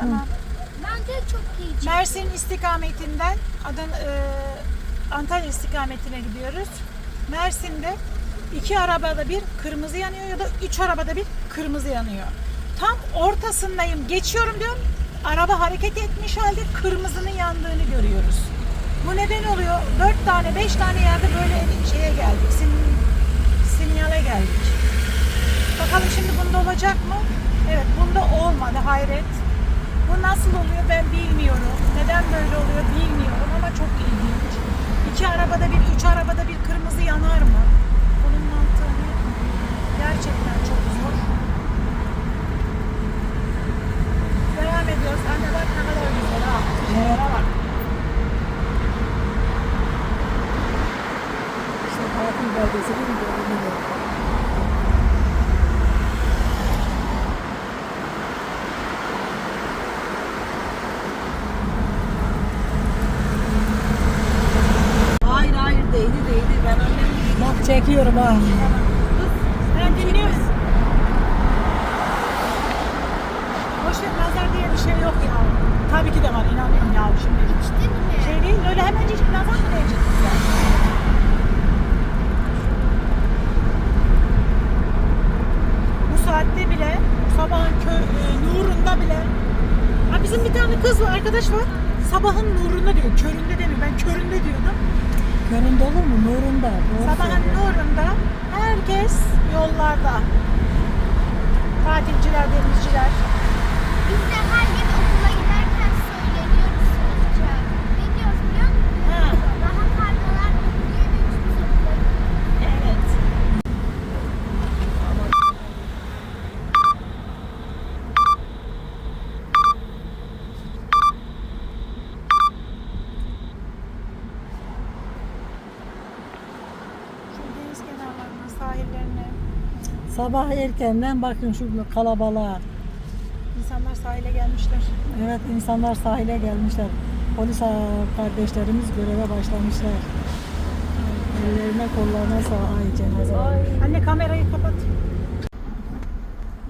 Tamam. Bence çok iyi. Mersin istikametinden Adana, e, Antalya istikametine gidiyoruz. Mersin'de iki arabada bir kırmızı yanıyor ya da üç arabada bir kırmızı yanıyor. Tam ortasındayım. Geçiyorum diyorum. Araba hareket etmiş halde kırmızının yandığını görüyoruz. Bu neden oluyor? Dört tane, beş tane yerde böyle şeye geldik. Sin, sinyale geldik. Bakalım şimdi bunda olacak mı? Evet bunda olmadı hayret. Bu nasıl oluyor ben bilmiyorum. Neden böyle oluyor bilmiyorum ama çok ilginç. İki arabada bir, üç arabada bir kırmızı yanar mı? Bunun mantığı ne? Gerçekten çok zor. Devam ediyoruz. Anne bak ne kadar güzel ha. Şunlara bak. İşte tatil beldesi değil mi? Böyle. Hayır hayır değdi değdi. Ben annemle Bak ha. Ben dinliyorum. Boş ver nazar diye bir şey yok ya. Tabii ki de var inanıyorum ya şimdi. Mi? Şey değil öyle hemencecik nazar mı bize? Bu saatte bile sabahın kö, e, nurunda bile ha bizim bir tane kız var arkadaş var sabahın nurunda diyor köründe demiyor ben köründe diyordum Köründe olur mu? Nurunda. Sabahın nurunda herkes yollarda tatilciler denizciler Biz de Sabah erkenden bakın şu kalabalığa. insanlar sahile gelmişler. Evet insanlar sahile gelmişler. Polis kardeşlerimiz göreve başlamışlar. Ellerine kollarına sağ ay cenaze. Anne kamerayı kapat.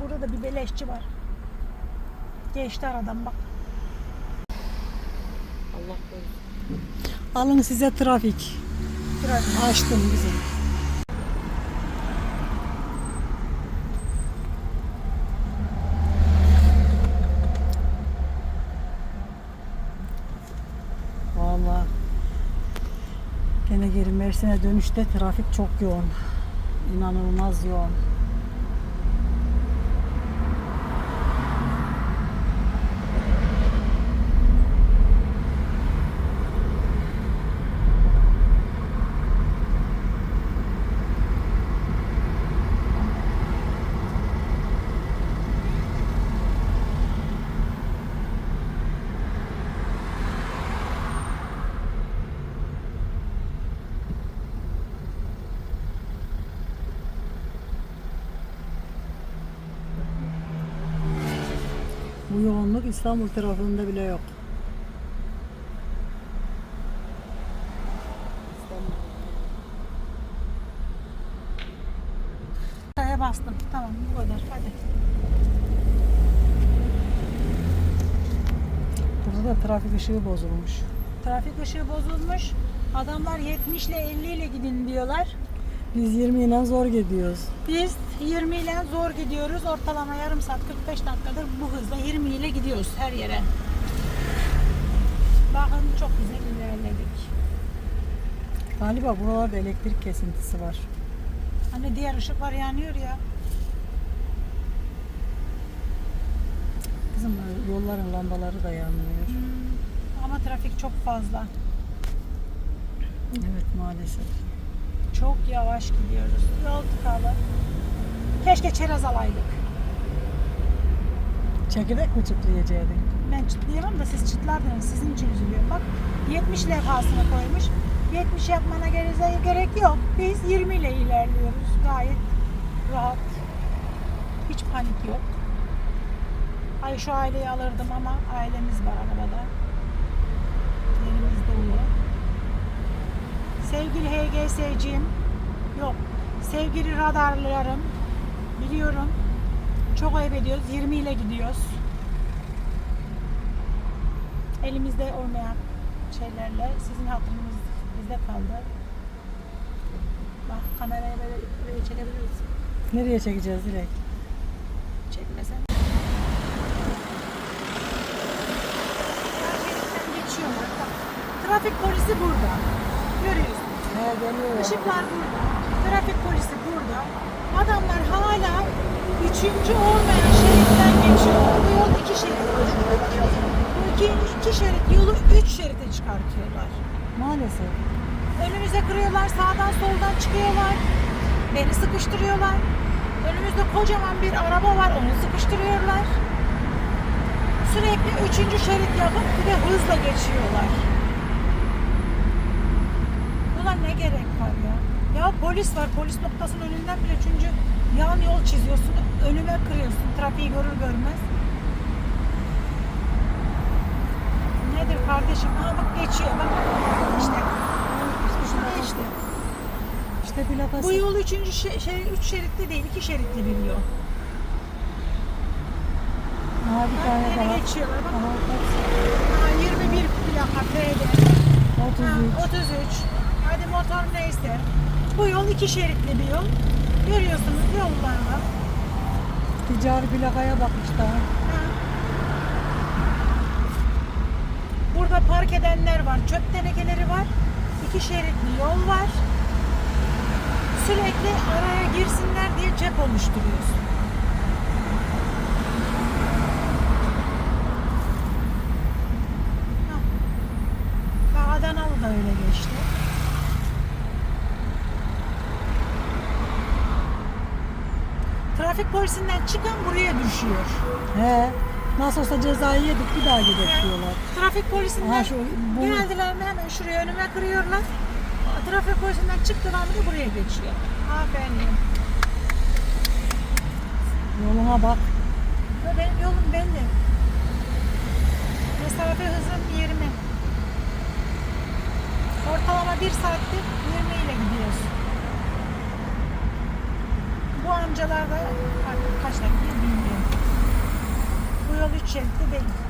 Burada da bir beleşçi var. Geçti aradan bak. Allah korusun. Alın size trafik. Trafik. Açtım bizim. Mersin'e dönüşte trafik çok yoğun. İnanılmaz yoğun. Bu yoğunluk İstanbul trafiğinde bile yok. Kaya bastım. Tamam bu kadar. Hadi. Burada da trafik ışığı bozulmuş. Trafik ışığı bozulmuş. Adamlar 70 ile 50 ile gidin diyorlar. Biz 20 ile zor gidiyoruz. Biz 20 ile zor gidiyoruz. Ortalama yarım saat 45 dakikadır bu hızla 20 ile gidiyoruz her yere. Bakın çok güzel ilerledik. Galiba buralarda elektrik kesintisi var. Hani diğer ışıklar yanıyor ya. Bizim yolların lambaları da yanmıyor. Hmm, Ama trafik çok fazla. Evet maalesef. Çok yavaş gidiyoruz. Yol tıkalı. Keşke çerez alaydık. Çekirdek mi çıtlayacaktın? Ben çıtlayamam da siz çıtlardınız. Sizin için üzülüyorum. Bak 70 levhasını koymuş. 70 yapmana gerek, yok. Biz 20 ile ilerliyoruz. Gayet rahat. Hiç panik yok. Ay şu aileyi alırdım ama ailemiz var arabada. Yerimiz dolu. Sevgili HGS'cim, yok. Sevgili radarlarım, biliyorum. Çok ayıp ediyoruz. 20 ile gidiyoruz. Elimizde olmayan şeylerle sizin hatırınız bizde kaldı. Bak kameraya böyle, böyle çekebiliriz. Nereye çekeceğiz direkt? Çekmesen. Geçiyorlar. Trafik polisi burada. Görüyorsun. Işıklar burada. Trafik polisi burada. Adamlar hala üçüncü olmayan şeritten geçiyor. Bu yol iki şerit. Bu iki, iki şerit yolu üç şerite çıkartıyorlar. Maalesef. Önümüze kırıyorlar, sağdan soldan çıkıyorlar. Beni sıkıştırıyorlar. Önümüzde kocaman bir araba var, onu sıkıştırıyorlar. Sürekli üçüncü şerit yapıp bir de hızla geçiyorlar. Ne gerek var ya? Ya polis var, polis noktasının önünden bile çünkü yan yol çiziyorsun, önüme kırıyorsun, trafiği görür görmez. Nedir kardeşim? Aha bak geçiyor, bak işte. İşte, işte. İşte plakası. Bu yol üçüncü şey, şey, üç şeritli değil, iki şeritli bir yol. Aha bir tane Bak, daha. geçiyorlar. Bak, Aha, kaç? ha, 21 plaka. Ha, 33. 33. Hadi motor neyse. Bu yol iki şeritli bir yol. Görüyorsunuz yollar var. Ticari plakaya bak işte. ha. Burada park edenler var. Çöp tenekeleri var. İki şeritli yol var. Sürekli araya girsinler diye cep oluşturuyorsun. Öyle geçti. Trafik polisinden çıkan buraya düşüyor. He. Nasıl olsa cezayı yedik bir daha gidelim diyorlar. Trafik polisinden Aha şu bu geldiler mi hemen şuraya önüme kırıyorlar. Trafik polisinden çıktılar mı da buraya geçiyor. Aferin. yoluna bak. Ve benim yolum belli. Mesafe hızım 20. Ortalama 1 saatte 20 ile gidiyoruz. Bu amcalar da kaç dakika bilmiyorum. Bu yol 3 şeritli değil.